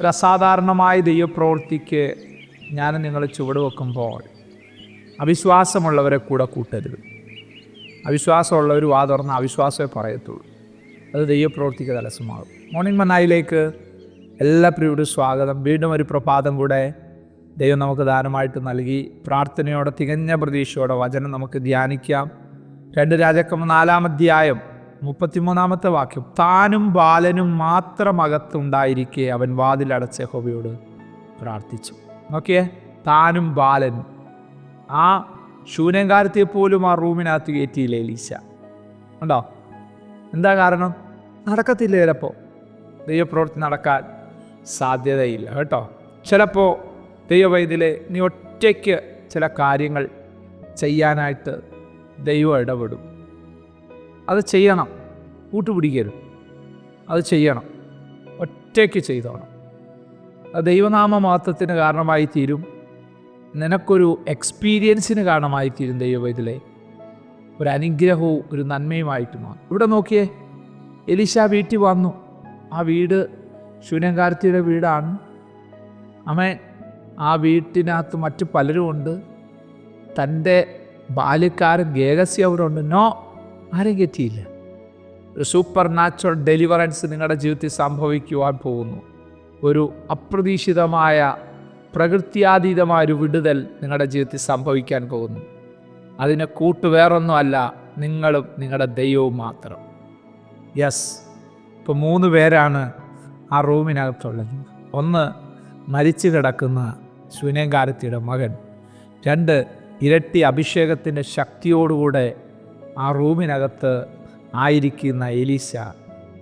ഒരു അസാധാരണമായ ദൈവപ്രവൃത്തിക്ക് ഞാൻ നിങ്ങൾ ചുവട് വെക്കുമ്പോൾ അവിശ്വാസമുള്ളവരെ കൂടെ കൂട്ടരുത്. അവിശ്വാസമുള്ളവർ വാ തുറന്ന് അവിശ്വാസമേ പറയത്തുള്ളൂ. അത് ദൈവപ്രവൃത്തിക്ക് തടസ്സമാകും. മോർണിംഗ് മനായിലേക്ക് എല്ലാ പ്രിയോടും സ്വാഗതം. വീണ്ടും ഒരു പ്രഭാതം കൂടെ ദൈവം നമുക്ക് ദാനമായിട്ട് നൽകി. പ്രാർത്ഥനയോടെ തികഞ്ഞ പ്രതീക്ഷയോടെ വചനം നമുക്ക് ധ്യാനിക്കാം. രണ്ട് രാജക്കം നാലാം അധ്യായം മുപ്പത്തിമൂന്നാമത്തെ വാക്യം. താനും ബാലനും മാത്രം അകത്തുണ്ടായിരിക്കെ അവൻ വാതിലടച്ച ഹോബിയോട് പ്രാർത്ഥിച്ചു. നോക്കിയേ താനും ബാലനും ആ ശൂന്യങ്കാരത്തെ പോലും ആ റൂമിനകത്ത് കയറ്റിയില്ല എലീശ? ഉണ്ടോ? എന്താ കാരണം? നടക്കത്തില്ല ചിലപ്പോൾ ദൈവപ്രവൃത്തി നടക്കാൻ സാധ്യതയില്ല കേട്ടോ. ചിലപ്പോൾ ദൈവവൈദ്യലെ നീ ഒറ്റയ്ക്ക് ചില കാര്യങ്ങൾ ചെയ്യാനായിട്ട് ദൈവം ഇടപെടും. അത് ചെയ്യണം. കൂട്ടുപിടിക്കരുത്. അത് ചെയ്യണം. ഒറ്റയ്ക്ക് ചെയ്തോണം. അത് ദൈവനാമ മാത്രത്തിന് കാരണമായി തീരും നിനക്കൊരു എക്സ്പീരിയൻസിന് കാരണമായി തീരും ദൈവവൈദ്യലെ ഒരു അനുഗ്രഹവും ഒരു നന്മയുമായിട്ട് മാറും. ഇവിടെ നോക്കിയേ എലിശ വീട്ടിൽ വന്നു. ആ വീട് ശൂന്യങ്കാരത്തിയുടെ വീടാണ്. അമ്മ ആ വീട്ടിനകത്ത് മറ്റു പലരും ഉണ്ട് തന്റെ ബാല്യക്കാരൻ ഗേഹസി അവരുണ്ട് നോ ആരും കെറ്റിയില്ല. ഒരു സൂപ്പർ നാച്ചുറൽ ഡെലിവറൻസ് നിങ്ങളുടെ ജീവിതത്തിൽ സംഭവിക്കുവാൻ പോകുന്നു. ഒരു അപ്രതീക്ഷിതമായ പ്രകൃത്യാതീതമായ ഒരു വിടുതൽ നിങ്ങളുടെ ജീവിതത്തിൽ സംഭവിക്കാൻ പോകുന്നു. അതിന് കൂട്ട് വേറൊന്നുമല്ല നിങ്ങളും നിങ്ങളുടെ ദൈവവും മാത്രം. യെസ് ഇപ്പോൾ മൂന്ന് പേരാണ് ആ റൂമിനകത്തുള്ളത്. ഒന്ന് മരിച്ചു കിടക്കുന്ന ശൂന്യങ്കാരത്തിയുടെ മകൻ. രണ്ട് ഇരട്ടി അഭിഷേകത്തിന്റെ ശക്തിയോടുകൂടെ ആ റൂമിനകത്ത് ആയിരിക്കുന്ന എലീശ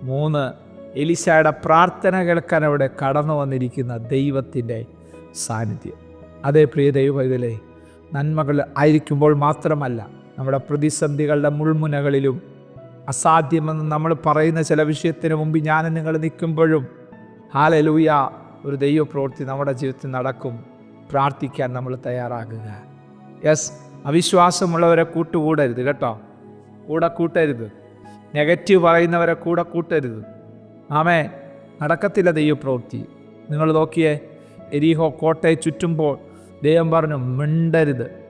മൂന്ന് എലീശയുടെ പ്രാർത്ഥന കേൾക്കാൻ അവിടെ കടന്നു വന്നിരിക്കുന്ന ദൈവത്തിന്റെ സാന്നിധ്യം. അതേ പ്രിയ ദൈവത്തിലെ നന്മകൾ ആയിരിക്കുമ്പോൾ മാത്രമല്ല നമ്മുടെ പ്രതിസന്ധികളുടെ മുൾമുനകളിലും അസാധ്യമെന്ന് നമ്മൾ പറയുന്ന ചില വിഷയത്തിന് മുമ്പ് ഞാൻ നിങ്ങൾ നിൽക്കുമ്പോഴും ഹാലലൂയ ഒരു ദൈവപ്രവൃത്തി നമ്മുടെ ജീവിതത്തിൽ നടക്കും. പ്രാർത്ഥിക്കാൻ നമ്മൾ തയ്യാറാകുക. യെസ് അവിശ്വാസമുള്ളവരെ കൂട്ടുകൂടരുത് കേട്ടോ. കൂടെ കൂട്ടരുത്. നെഗറ്റീവ് പറയുന്നവരെ കൂടെ കൂട്ടരുത്. ആമേ നടക്കത്തില്ല ദൈവപ്രവൃത്തി. നിങ്ങൾ നോക്കിയേ എരിഹോ കോട്ടയെ ചുറ്റുമ്പോൾ ദൈവം പറഞ്ഞു മിണ്ടരുത്.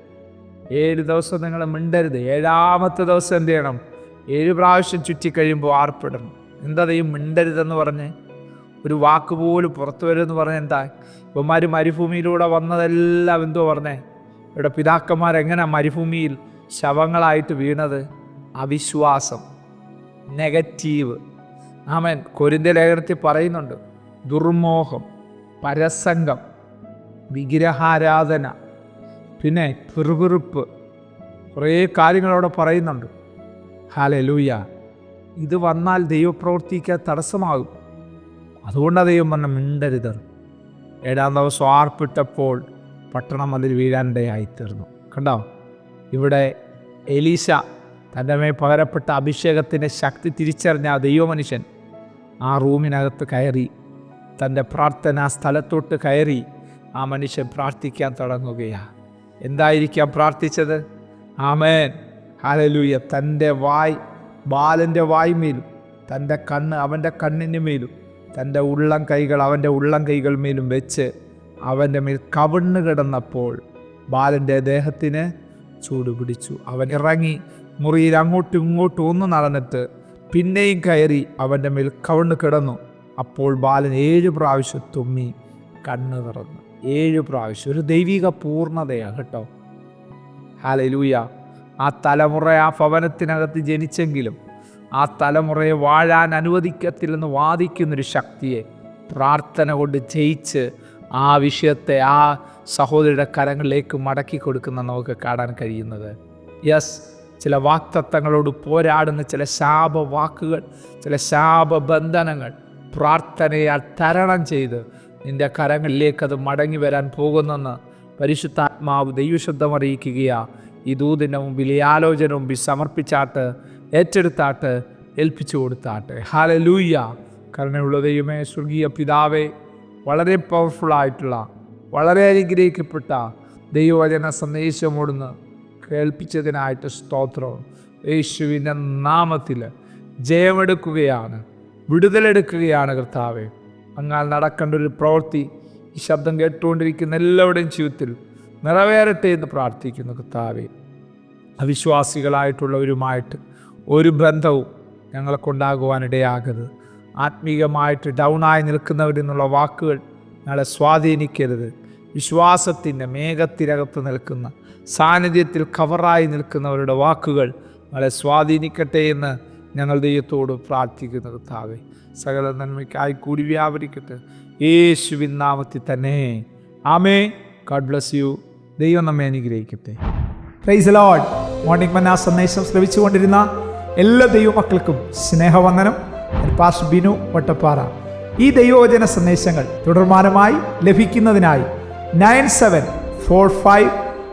ഏഴ് ദിവസം നിങ്ങൾ മിണ്ടരുത്. ഏഴാമത്തെ ദിവസം എന്ത് ചെയ്യണം? ഏഴ് പ്രാവശ്യം ചുറ്റിക്കഴിയുമ്പോൾ ആർപ്പിടണം. എന്താ ദൈവം മിണ്ടരുതെന്ന് പറഞ്ഞ്? ഒരു വാക്ക് പോലും പുറത്തു വരുമെന്ന് പറഞ്ഞ എന്താ? ഇവന്മാർ മരുഭൂമിയിലൂടെ വന്നതെല്ലാം എന്തോ പറഞ്ഞേ? ഇവിടെ പിതാക്കന്മാരെങ്ങനെ മരുഭൂമിയിൽ ശവങ്ങളായിട്ട് വീണത്? അവിശ്വാസം നെഗറ്റീവ് ആമൻ. കൊരിന്ത ലേഖനത്തിൽ പറയുന്നുണ്ട് ദുർമോഹം പരസംഗം വിഗ്രഹാരാധന പിന്നെ പിറുപിറുപ്പ്. കുറേ കാര്യങ്ങളവിടെ പറയുന്നുണ്ട്. ഹാലലൂയ ഇത് വന്നാൽ ദൈവപ്രവർത്തിക്കാൻ തടസ്സമാകും. അതുകൊണ്ടാണ് ദൈവം പറഞ്ഞ മിണ്ടരുത്. ഏഴാം ദിവസം ആർപ്പിട്ടപ്പോൾ പട്ടണം അതിൽ വീഴാനിടയായിത്തീർന്നു. കണ്ടോ? ഇവിടെ എലീശ തന്റെ മേ പകരപ്പെട്ട അഭിഷേകത്തിന്റെ ശക്തി തിരിച്ചറിഞ്ഞ ആ ദൈവമനുഷ്യൻ ആ റൂമിനകത്ത് കയറി തന്റെ പ്രാർത്ഥനാ സ്ഥലത്തോട്ട് കയറി ആ മനുഷ്യൻ പ്രാർത്ഥിക്കാൻ തുടങ്ങുകയാണ്. എന്തായിരിക്കാം പ്രാർത്ഥിച്ചത്? ആമേൻ. ഹാലലൂയ തന്റെ വായ് ബാലന്റെ വായ്മേലും തന്റെ കണ്ണ് അവന്റെ കണ്ണിന് മേലും തന്റെ ഉള്ളം കൈകൾ അവന്റെ ഉള്ളം കൈകൾ മേലും വെച്ച് അവന്റെ മേൽ കവിണ്ണ് കിടന്നപ്പോൾ ബാലന്റെ ദേഹത്തിന് ചൂടുപിടിച്ചു അവൻ ഇറങ്ങി മുറിയിൽ അങ്ങോട്ടും ഇങ്ങോട്ടും ഒന്ന് നടന്നിട്ട് പിന്നെയും കയറി അവന്റെ മേൽ കവണ് കിടന്നു. അപ്പോൾ ബാലൻ ഏഴ് പ്രാവശ്യം തുമ്മി കണ്ണ് തുറന്നു. ഏഴ് പ്രാവശ്യം. ഒരു ദൈവിക പൂർണതയാണ് കേട്ടോ. ഹാലലൂയ ആ തലമുറ ആ ഭവനത്തിനകത്ത് ജനിച്ചെങ്കിലും ആ തലമുറയെ വാഴാൻ അനുവദിക്കത്തില്ലെന്ന് വാദിക്കുന്നൊരു ശക്തിയെ പ്രാർത്ഥന കൊണ്ട് ജയിച്ച് ആ വിഷയത്തെ ആ സഹോദരിയുടെ കരങ്ങളിലേക്ക് മടക്കി കൊടുക്കുന്ന നമുക്ക് കാണാൻ കഴിയുന്നത്. യെസ് ചില വാക്തത്വങ്ങളോട് പോരാടുന്ന ചില ശാപവാക്കുകൾ ചില ശാപബന്ധനങ്ങൾ പ്രാർത്ഥനയാൽ തരണം ചെയ്ത് നിന്റെ കരങ്ങളിലേക്ക് അത് മടങ്ങി വരാൻ പോകുന്നെന്ന് പരിശുദ്ധാത്മാവ് ദൈവശുദ്ധം അറിയിക്കുകയാ. ഈ ദൂതിന്റെ മുമ്പിൽ ഈ ആലോചന മുമ്പിൽ സമർപ്പിച്ചാട്ട് ഏറ്റെടുത്താട്ട് ഏൽപ്പിച്ചു കൊടുത്താട്ടെ. ഹാലലൂയ്യ കരുണയുള്ള ദൈവമേ സ്വർഗീയ പിതാവേ വളരെ പവർഫുള്ളായിട്ടുള്ള വളരെ അനുഗ്രഹിക്കപ്പെട്ട ദൈവവചന സന്ദേശമോടുന്ന് കേൾപ്പിച്ചതിനായിട്ട് സ്തോത്രം. യേശുവിന്റെ നാമത്തിൽ ജയമെടുക്കുകയാണ് വിടുതലെടുക്കുകയാണ് കർത്താവെ. അങ്ങാൽ നടക്കേണ്ട ഒരു പ്രവൃത്തി ഈ ശബ്ദം കേട്ടുകൊണ്ടിരിക്കുന്ന എല്ലാവരുടെയും ജീവിതത്തിൽ നിറവേറട്ടെ എന്ന് പ്രാർത്ഥിക്കുന്നു കർത്താവെ. അവിശ്വാസികളായിട്ടുള്ളവരുമായിട്ട് ഒരു ബന്ധവും ഞങ്ങളെ കൊണ്ടാകുവാനിടയാകരുത് ആത്മീയമായിട്ട് ഡൗണായി നിൽക്കുന്നവരിൽ നിന്നുള്ള വാക്കുകൾ ഞങ്ങളെ സ്വാധീനിക്കരുത്. വിശ്വാസത്തിന്റെ മേഘത്തിനകത്ത് നിൽക്കുന്ന സാന്നിധ്യത്തിൽ കവറായി നിൽക്കുന്നവരുടെ വാക്കുകൾ നമ്മളെ സ്വാധീനിക്കട്ടെ എന്ന് ഞങ്ങൾ ദൈവത്തോട് പ്രാർത്ഥിക്കുന്നത് താവേ സകല നന്മയ്ക്കായി കൂടി വ്യാപരിക്കട്ടെ. യേശുവിൻ നാമത്തിൽ തന്നെ. ആമേ ഗാഡ് ബ്ലസ് യു ദൈവം നമ്മെ അനുഗ്രഹിക്കട്ടെ. പ്രൈസ് ലോഡ് മോർണിംഗ് മന്ന സന്ദേശം ശ്രമിച്ചുകൊണ്ടിരുന്ന എല്ലാ ദൈവമക്കൾക്കും സ്നേഹവന്ദനം. പാസ് ബിനു വട്ടപ്പാറ. ഈ ദൈവവചന സന്ദേശങ്ങൾ തുടർമാനമായി ലഭിക്കുന്നതിനായി nine seven four five